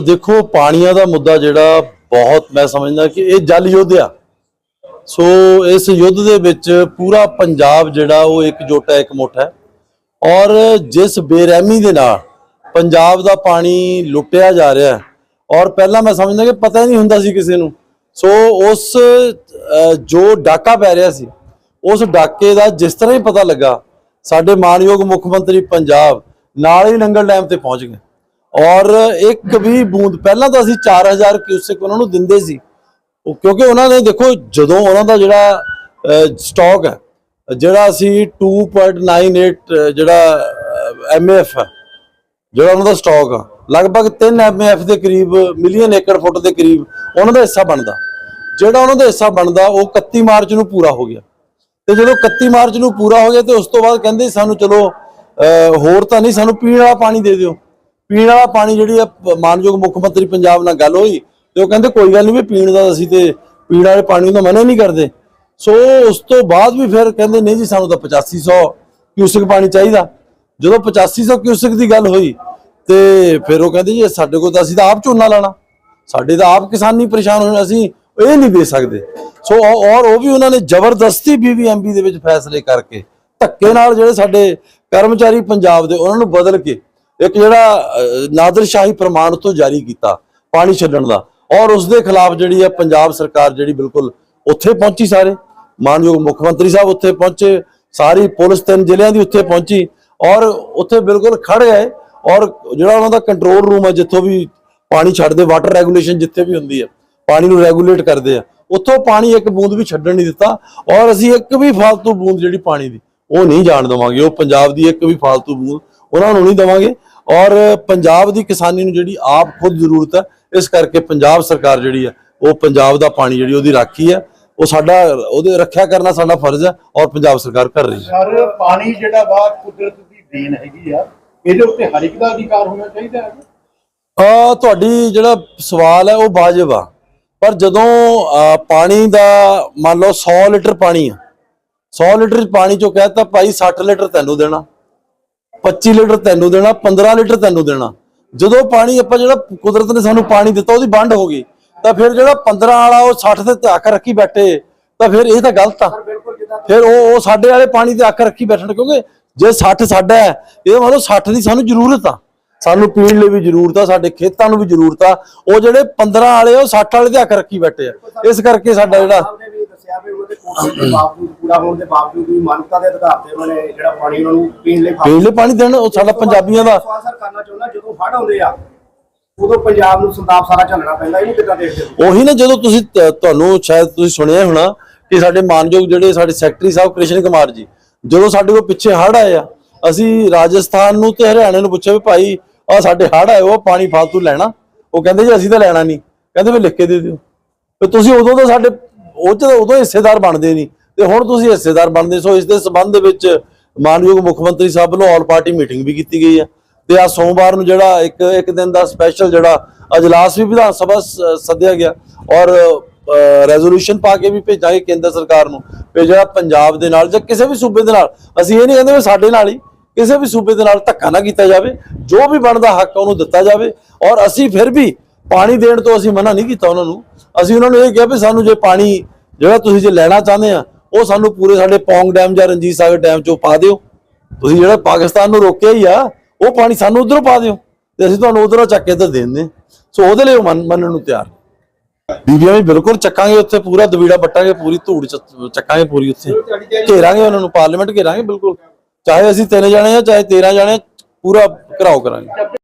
ਦੇਖੋ, ਪਾਣੀਆਂ ਦਾ ਮੁੱਦਾ ਜਿਹੜਾ ਬਹੁਤ ਮੈਂ ਸਮਝਦਾ ਕਿ ਇਹ ਜਲ ਯੁੱਧ ਆ ਸੋ ਇਸ ਯੁੱਧ ਦੇ ਵਿੱਚ ਪੂਰਾ ਪੰਜਾਬ ਜਿਹੜਾ, ਉਹ ਇੱਕ ਇਕਜੁੱਟ ਹੈ, ਇਕਮੁੱਠ ਹੈ। ਔਰ ਜਿਸ ਬੇਰਹਿਮੀ ਦੇ ਨਾਲ ਪੰਜਾਬ ਦਾ ਪਾਣੀ ਲੁੱਟਿਆ ਜਾ ਰਿਹਾ ਔਰ ਪਹਿਲਾਂ ਮੈਂ ਸਮਝਦਾ ਕਿ ਪਤਾ ਹੀ ਨਹੀਂ ਹੁੰਦਾ ਸੀ ਕਿਸੇ ਨੂੰ। ਸੋ ਉਸ ਜੋ ਡਾਕਾ ਪੈ ਰਿਹਾ ਸੀ, ਉਸ ਡਾਕੇ ਦਾ ਜਿਸ ਤਰ੍ਹਾਂ ਹੀ ਪਤਾ ਲੱਗਾ, ਸਾਡੇ ਮਾਨਯੋਗ ਮੁੱਖ ਮੰਤਰੀ ਪੰਜਾਬ ਨਾਲ ਹੀ ਨੰਗਲ ਡੈਮ ਤੇ ਪਹੁੰਚ ਗਏ। ਔਰ ਇੱਕ ਵੀ ਬੂੰਦ ਪਹਿਲਾਂ ਤਾਂ ਅਸੀਂ 4000 ਕਿਊਸੈਕ ਉਹਨਾਂ ਨੂੰ ਦਿੰਦੇ ਸੀ। ਉਹ ਕਿਉਂਕਿ ਉਹਨਾਂ ਨੇ ਦੇਖੋ ਜਦੋਂ ਉਹਨਾਂ ਦਾ ਜਿਹੜਾ ਸਟਾਕ ਹੈ ਜਿਹੜਾ ਅਸੀਂ 2.98 ਅ, ਜਿਹੜਾ ਐਮਐਫ ਹੈ ਜਿਹੜਾ ਉਹਨਾਂ ਦਾ ਸਟਾਕ ਆ ਲਗਭਗ 3 ਐਮਐਫ ਦੇ ਕਰੀਬ ਮਿਲੀਅਨ ਏਕੜ ਫੁੱਟ ਦੇ ਕਰੀਬ ਉਹਨਾਂ ਦਾ ਹਿੱਸਾ ਬਣਦਾ। ਜਿਹੜਾ ਉਹਨਾਂ ਦਾ ਹਿੱਸਾ ਬਣਦਾ ਉਹ 31 ਮਾਰਚ ਨੂੰ ਪੂਰਾ ਹੋ ਗਿਆ। ਤੇ ਜਦੋਂ 31 ਮਾਰਚ ਨੂੰ ਪੂਰਾ ਹੋ ਗਿਆ ਤੇ ਉਸ ਤੋਂ ਬਾਅਦ ਕਹਿੰਦੇ ਸਾਨੂੰ ਚਲੋ ਹੋਰ ਤਾਂ ਨਹੀਂ ਸਾਨੂੰ ਪੀਣ ਵਾਲਾ ਪਾਣੀ ਦੇ ਦਿਓ। ਪੀਣ ਵਾਲਾ ਪਾਣੀ ਜਿਹੜੀ ਆ ਮਾਨਯੋਗ ਮੁੱਖ ਮੰਤਰੀ ਪੰਜਾਬ ਨਾਲ ਗੱਲ ਹੋਈ ਤੇ ਉਹ ਕਹਿੰਦੇ ਕੋਈ ਗੱਲ ਨਹੀਂ ਵੀ ਪੀਣ ਦਾ ਅਸੀਂ ਤੇ ਪੀਣ ਵਾਲੇ ਪਾਣੀ ਨੂੰ ਮਨਾ ਨਹੀਂ ਕਰਦੇ। ਸੋ ਉਸ ਤੋਂ ਬਾਅਦ ਵੀ ਫਿਰ ਕਹਿੰਦੇ ਨਹੀਂ ਜੀ ਸਾਨੂੰ ਤਾਂ 8500 ਕਿਊਸਕ ਪਾਣੀ ਚਾਹੀਦਾ। ਜਦੋਂ 8500 ਕਿਊਸਕ ਦੀ ਗੱਲ ਹੋਈ ਤੇ ਫਿਰ ਉਹ ਕਹਿੰਦੇ ਜੀ ਸਾਡੇ ਕੋਲ ਤਾਂ ਅਸੀਂ ਤਾਂ ਆਪ ਝੋਨਾ ਲਾਣਾ ਸਾਡੇ ਤਾਂ ਆਪ ਕਿਸਾਨੀ ਪਰੇਸ਼ਾਨ ਹੋਣ ਅਸੀਂ ਇਹ ਨਹੀਂ ਦੇ ਸਕਦੇ। ਸੋ ਔਰ ਉਹ ਵੀ ਉਹਨਾਂ ਨੇ ਜ਼ਬਰਦਸਤੀ ਬੀਬੀਐਮਬੀ ਦੇ ਵਿੱਚ ਫੈਸਲੇ ਕਰਕੇ ਧੱਕੇ ਨਾਲ ਜਿਹੜੇ ਸਾਡੇ ਕਰਮਚਾਰੀ ਪੰਜਾਬ ਦੇ ਉਹਨਾਂ ਨੂੰ ਬਦਲ ਕੇ ਇੱਕ ਜਿਹੜਾ ਨਾਦਰ ਸ਼ਾਹੀ ਪ੍ਰਮਾਣ ਉਤੋਂ ਜਾਰੀ ਕੀਤਾ ਪਾਣੀ ਛੱਡਣ ਦਾ। ਔਰ ਉਸ ਦੇ ਖਿਲਾਫ ਜਿਹੜੀ ਹੈ ਪੰਜਾਬ ਸਰਕਾਰ ਜਿਹੜੀ ਬਿਲਕੁਲ ਉੱਥੇ ਪਹੁੰਚੀ ਸਾਰੇ। ਮਾਨਯੋਗ ਮੁੱਖ ਮੰਤਰੀ ਸਾਹਿਬ ਉੱਥੇ ਪਹੁੰਚੇ, ਸਾਰੀ ਪੁਲਿਸ ਤਿੰਨ ਜ਼ਿਲ੍ਹਿਆਂ ਦੀ ਉੱਥੇ ਪਹੁੰਚੀ ਔਰ ਉੱਥੇ ਬਿਲਕੁਲ ਖੜ ਗਏ ਔਰ ਜਿਹੜਾ ਉਹਨਾਂ ਦਾ ਕੰਟਰੋਲ ਰੂਮ ਹੈ ਜਿੱਥੋਂ ਵੀ ਪਾਣੀ ਛੱਡਦੇ ਵਾਟਰ ਰੈਗੂਲੇਸ਼ਨ ਜਿੱਥੇ ਵੀ ਹੁੰਦੀ ਹੈ ਪਾਣੀ ਨੂੰ ਰੈਗੂਲੇਟ ਕਰਦੇ ਆ, ਉੱਥੋਂ ਪਾਣੀ ਇੱਕ ਬੂੰਦ ਵੀ ਛੱਡਣ ਨਹੀਂ ਦਿੱਤਾ ਔਰ ਅਸੀਂ ਇੱਕ ਵੀ ਫालतू ਬੂੰਦ ਜਿਹੜੀ ਪਾਣੀ ਦੀ ਉਹ ਨਹੀਂ ਜਾਣ ਦਵਾਂਗੇ। ਉਹ ਪੰਜਾਬ ਦੀ ਇੱਕ ਵੀ ਫालतू ਬੂੰਦ ਉਹਨਾਂ ਨੂੰ ਨਹੀਂ ਦੇਵਾਂਗੇ। ਔਰ ਪੰਜਾਬ ਦੀ ਕਿਸਾਨੀ ਨੂੰ ਜਿਹੜੀ ਆਪ ਖੁਦ ਜ਼ਰੂਰਤ ਹੈ ਇਸ ਕਰਕੇ ਪੰਜਾਬ ਸਰਕਾਰ ਜਿਹੜੀ ਹੈ ਉਹ ਪੰਜਾਬ ਦਾ ਪਾਣੀ ਜਿਹੜੀ ਉਹਦੀ ਰਾਖੀ ਹੈ ਉਹ ਸਾਡਾ ਉਹਦੇ ਰੱਖਿਆ ਕਰਨਾ ਸਾਡਾ ਫਰਜ਼ ਹੈ ਔਰ ਪੰਜਾਬ ਸਰਕਾਰ ਕਰ ਰਹੀ ਹੈ। ਸਰ ਪਾਣੀ ਜਿਹੜਾ ਵਾ ਕੁਦਰਤ ਦੀ ਦੇਣ ਹੈਗੀ ਆ ਇਹਦੇ ਉੱਤੇ ਹਰ ਇੱਕ ਦਾ ਅਧਿਕਾਰ ਹੋਣਾ ਚਾਹੀਦਾ ਹੈ? ਆ ਤੁਹਾਡੀ ਜਿਹੜਾ ਸਵਾਲ ਹੈ ਉਹ ਵਾਜਬ ਆ। ਪਰ ਜਦੋਂ ਪਾਣੀ ਦਾ ਮੰਨ ਲਓ 100 ਲੀਟਰ ਪਾਣੀ ਆ 100 ਲੀਟਰ ਪਾਣੀ ਚੋਂ ਕਹਿਤਾ ਭਾਈ 60 ਲੀਟਰ ਤੈਨੂੰ ਦੇਣਾ। 25 ਲੀਟਰ ਤੈਨੂੰ ਦੇਣਾ 15 ਲੀਟਰ ਤੈਨੂੰ ਦੇਣਾ। ਜਦੋਂ ਪਾਣੀ ਆਪਾਂ ਜਿਹੜਾ ਕੁਦਰਤ ਨੇ ਸਾਨੂੰ ਪਾਣੀ ਦਿੱਤਾ, ਉਹਦੀ ਵੰਡ ਹੋ ਗਈ। ਤਾਂ ਫਿਰ ਜਿਹੜਾ 15 ਵਾਲਾ, ਉਹ 60 ਤੇ ਧੱਕ ਰੱਖੀ ਬੈਠੇ। ਤਾਂ ਫਿਰ ਇਹ ਤਾਂ ਗਲਤ ਆ। ਫਿਰ ਉਹ ਉਹ ਸਾਡੇ ਵਾਲੇ ਪਾਣੀ ਤੇ ਅੱਖ ਰੱਖੀ ਬੈਠਣ, ਕਿਉਂਕਿ ਜੇ 60 ਸਾਡਾ ਹੈ, ਇਹ ਮਤਲਬ 60 ਦੀ ਸਾਨੂੰ ਜ਼ਰੂਰਤ ਆ। ਸਾਨੂੰ ਪੀਣ ਲਈ ਵੀ ਜ਼ਰੂਰਤ ਆ, ਸਾਡੇ ਖੇਤਾਂ ਨੂੰ ਵੀ ਜ਼ਰੂਰਤ ਆ। ਉਹ ਜਿਹੜੇ 15 ਵਾਲੇ, ਉਹ 60 ਵਾਲੇ ਦੇ ਅੱਖ ਰੱਖੀ ਬੈਠੇ ਆ। ਇਸ ਕਰਕੇ ਸਾਡਾ ਜਿਹੜਾ ਦੱਸਿਆ ਵੀ ਉਹਦੇ ਕੋਸ਼ਿਸ਼ ਦੇ ਬਾਵਜੂਦ ਪੂਰਾ ਹੋਣ ਦੇ ਬਾਵਜੂਦ ਵੀ ਮਾਨਵਤਾ ਦੇ ਆਧਾਰ ਤੇ ਉਹਨਾਂ ਨੇ ਜਿਹੜਾ ਪਾਣੀ ਉਹਨਾਂ ਨੂੰ ਪੀਣ ਲਈ ਪੀਣ ਲਈ ਪਾਣੀ ਦੇਣ ਉਹ ਸਾਡਾ ਪੰਜਾਬੀਆਂ ਦਾ ਸਵਾਲ ਸਰ ਕਰਨਾ ਚਾਹੁੰਦਾ ਜਦੋਂ ਹੜ੍ਹ ਆਉਂਦੇ ਆ ਉਦੋਂ ਪੰਜਾਬ ਨੂੰ ਸੰਤਾਪ ਸਾਰਾ ਝੱਲਣਾ ਪੈਂਦਾ ਇਹਨੂੰ ਕਿੱਦਾਂ ਦੇਖਦੇ ਹੋ? ਉਹੀ ਨਾ ਜਦੋਂ ਤੁਸੀਂ ਤ- ਤੁਹਾਨੂੰ ਸ਼ਾਇਦ ਤੁਸੀਂ ਸੁਣਿਆ ਹੋਣਾ ਕਿ ਸਾਡੇ ਮਾਨਯੋਗ ਜਿਹੜੇ ਸਾਡੇ ਸੈਕਟਰੀ ਸਾਹਿਬ ਕ੍ਰਿਸ਼ਨ ਕੁਮਾਰ ਜੀ ਜਦੋਂ ਸਾਡੇ ਕੋਲ ਪਿੱਛੇ ਹੜ੍ਹ ਆਏ ਆ ਅਸੀਂ ਰਾਜਸਥਾਨ ਨੂੰ ਤੇ ਹਰਿਆਣੇ ਨੂੰ ਪੁੱਛਿਆ ਵੀ ਭਾਈ ਆ ਸਾਡੇ ਹੜ੍ਹ ਆਏ ਉਹ ਪਾਣੀ ਫालतू ਲੈਣਾ? ਉਹ ਕਹਿੰਦੇ ਜੀ ਅਸੀਂ ਤਾਂ ਲੈਣਾ ਨਹੀਂ। ਕਹਿੰਦੇ ਵੀ ਲਿਖ ਕੇ ਦੇ ਦਿਓ। ਤੇ ਤੁਸੀਂ ਉਦੋਂ ਤਾਂ ਸਾਡੇ ਉਹ ਚ ਤਾਂ ਉਦੋਂ ਹਿੱਸੇਦਾਰ ਬਣਦੇ ਨਹੀਂ, ਤੇ ਹੁਣ ਤੁਸੀਂ ਹਿੱਸੇਦਾਰ ਬਣਦੇ ਸੋ ਇਸ ਦੇ ਸਬੰਧ ਦੇ ਵਿੱਚ ਮਾਨਯੋਗ ਮੁੱਖ ਮੰਤਰੀ ਸਾਹਿਬ ਵੱਲੋਂ ਆਲ ਪਾਰਟੀ ਮੀਟਿੰਗ ਵੀ ਕੀਤੀ ਗਈ ਹੈ। ਤੇ ਆ ਸੋਮਵਾਰ ਨੂੰ ਜਿਹੜਾ ਇੱਕ ਇੱਕ ਦਿਨ ਦਾ ਸਪੈਸ਼ਲ ਜਿਹੜਾ ਅਜਲਾਸ ਵੀ ਵਿਧਾਨ ਸਭਾ ਸ- ਸੱਦਿਆ ਗਿਆ ਔਰ ਰੈਜ਼ੋਲੂਸ਼ਨ ਪਾ ਕੇ ਵੀ ਭੇਜਾਂਗੇ ਕੇਂਦਰ ਸਰਕਾਰ ਨੂੰ ਵੀ ਜਿਹੜਾ ਪੰਜਾਬ ਦੇ ਨਾਲ ਜਾਂ ਕਿਸੇ ਵੀ ਸੂਬੇ ਦੇ ਨਾਲ, ਅਸੀਂ ਇਹ ਨਹੀਂ ਕਹਿੰਦੇ ਵੀ ਸਾਡੇ ਨਾਲ ਹੀ, ਕਿਸੇ ਵੀ ਸੂਬੇ ਦੇ ਨਾਲ ਧੱਕਾ ਨਾ ਕੀਤਾ ਜਾਵੇ, ਜੋ ਵੀ ਬਣਦਾ ਹੱਕ ਉਹਨੂੰ ਦਿੱਤਾ ਜਾਵੇ ਔਰ ਅਸੀਂ ਫਿਰ ਵੀ ਪਾਣੀ ਦੇਣ ਤੋਂ ਅਸੀਂ ਮਨਾ ਨਹੀਂ ਕੀਤਾ ਉਹਨਾਂ ਨੂੰ। ਅਸੀਂ ਉਹਨਾਂ ਨੂੰ ਇਹ ਕਿਹਾ ਵੀ ਸਾਨੂੰ ਜੇ ਪਾਣੀ ਜਿਹੜਾ ਤੁਸੀਂ ਜੇ ਲੈਣਾ ਚਾਹੁੰਦੇ ਆ ਉਹ ਸਾਨੂੰ ਪੂਰੇ ਸਾਡੇ ਪੌਂਗ ਡੈਮ ਜਾਂ ਰਣਜੀਤ ਸਾਗਰ ਡੈਮ ਚੋਂ ਪਾ ਦਿਓ। ਤੁਸੀਂ ਜਿਹੜਾ ਪਾਕਿਸਤਾਨ ਨੂੰ ਰੋਕਿਆ ਹੀ ਆ ਉਹ ਪਾਣੀ ਸਾਨੂੰ ਉਧਰੋਂ ਪਾ ਦਿਓ ਤੇ ਅਸੀਂ ਤੁਹਾਨੂੰ ਉਧਰੋਂ ਚੱਕ ਕੇ ਇੱਧਰ ਦੇ ਸੋ ਉਹਦੇ ਲਈ ਮੰਨਣ ਨੂੰ ਤਿਆਰ। ਬੀਬੀਆਂ ਵੀ ਬਿਲਕੁਲ ਚੱਕਾਂਗੇ ਉੱਥੇ ਪੂਰਾ ਦਵੀੜਾ ਪੱਟਾਂਗੇ ਪੂਰੀ ਧੂੜ ਚੱਕਾਂਗੇ ਪੂਰੀ ਉੱਥੇ। ਘੇਰਾਂਗੇ ਉਹਨਾਂ ਨੂੰ ਪਾਰਲੀਮੈਂਟ ਘੇਰਾਂਗੇ ਬਿਲਕੁਲ। ਚਾਹੇ ਅਸੀਂ ਤਿੰਨ ਜਾਣੇ ਆ ਚਾਹੇ 13 ਜਾਣੇ ਆ, ਪੂਰਾ ਘਰਾਓ ਕਰਾਂਗੇ।